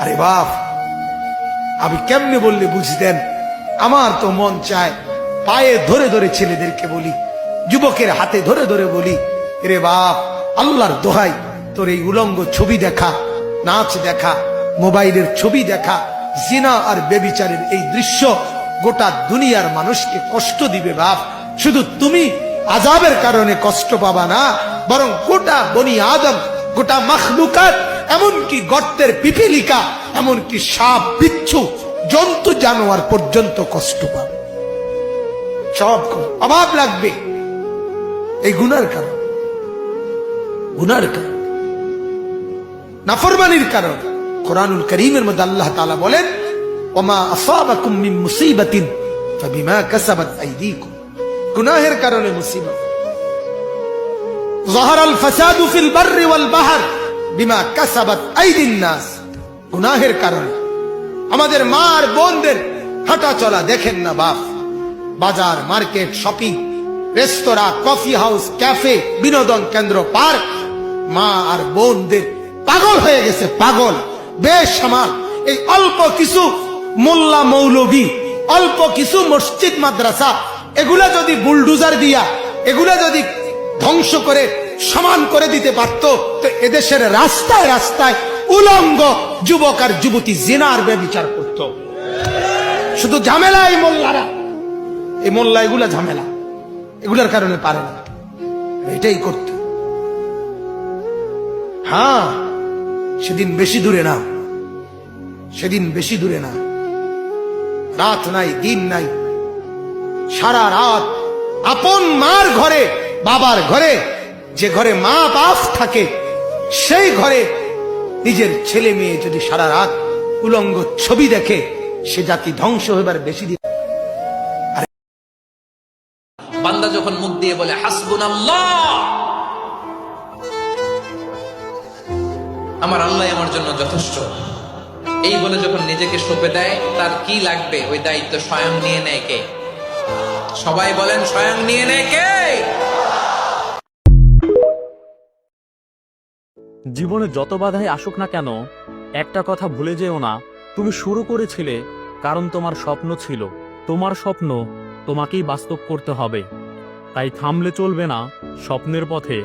আরে বাপ আমি কেমনে বললে বুঝতেন? আমার তো মন চায় পায়ে ধরে ধরে ছেলেদেরকে বলি, যুবকের হাতে ধরে ধরে বলি, রে বাপ, আল্লাহর দোহাই, তোর এই উলঙ্গ ছবি দেখা, নাচ দেখা, মোবাইলের ছবি দেখা, জিনা আর বেবিচারের এই দৃশ্য গোটা দুনিয়ার মানুষকে কষ্ট দিবে বাপ। শুধু তুমি আজাবের কারণে কষ্ট পাবা না, বরং গোটা বনি আদম, গোটা মখলুকাত এমনকি গর্তের পিপিলিকা, এমনকি সাপ, বিচ্ছু, জন্তু, জানোয়ার পর্যন্ত কষ্ট পাবে। সব অভাব লাগবে। এই গুনার কারণ। গুনার কারণ। নাফরমানির কারণ। কোরআনুল করিমের মধ্যে আল্লাহ তালা বলেন, ওমা আসাবাকুম মিন মুসিবাতিন, ফাবিমা কাসাবাত আইদিকুম। গুনাহের কারণে মুসিবত। জহারাল ফাসাদু ফিল বাহরি ওয়াল বাহর বিমা কাসাবাত আইদিন নাস। গুনাহের কারণে। আমাদের মা আর বোনদের হাঁটা চলা দেখেন না বাপ। বাজার, মার্কেট, শপিং, রেস্তোরাঁ, কফি হাউস, ক্যাফে, বিনোদন কেন্দ্র, পার্ক। মা আর বোনদের পাগল হয়ে গেছে, পাগল। বেশ আমার এই অল্প কিছু মোল্লা মৌলবী অল্প কিছু মসজিদ, মাদ্রাসা, এগুলা যদি বুলডুজার দিয়া, এগুলা যদি ধ্বংস করে সমান করে দিতে পারত। তো এদেশের রাস্তায় রাস্তায় উলঙ্গ যুবক আর যুবতী জেনার ব্যবচার করত। শুধু ঝামেলা এই মোল্লারা। এই মোল্লা এগুলা ঝামেলা। এগুলার কারণে পারে না। এটাই করতে। হ্যাঁ সেদিন বেশি দূরে না। সেদিন বেশি দূরে না। রাত নাই, দিন নাই। সারা রাত আপন মার ঘরে, বাবার ঘরে যে ঘরে মা বাপ থাকে, সেই ঘরে নিজের ছেলে মেয়ে যদি সারা রাত উলঙ্গ ছবি দেখে, সে জাতি ধ্বংস হইবার বেশি দিন। বান্দা যখন মুখ দিয়ে বলে হাসবুন আমার আল্লাহ আমার জন্য যথেষ্ট। এই বলে যখন নিজেকে সঁপে দেয়, তার কি লাগবে? ওই দায়িত্ব স্বয়ং নিয়ে নেয় কে? সবাই বলেন, স্বয়ং নিয়ে নেয় কে? জীবনে যত বাধাই আসুক না কেন, একটা কথা ভুলে যেও না, তুমি শুরু করেছিলে কারণ তোমার স্বপ্ন ছিল। তোমার স্বপ্ন তোমাকেই বাস্তব করতে হবে। তাই থামলে চলবে না, স্বপ্নের পথে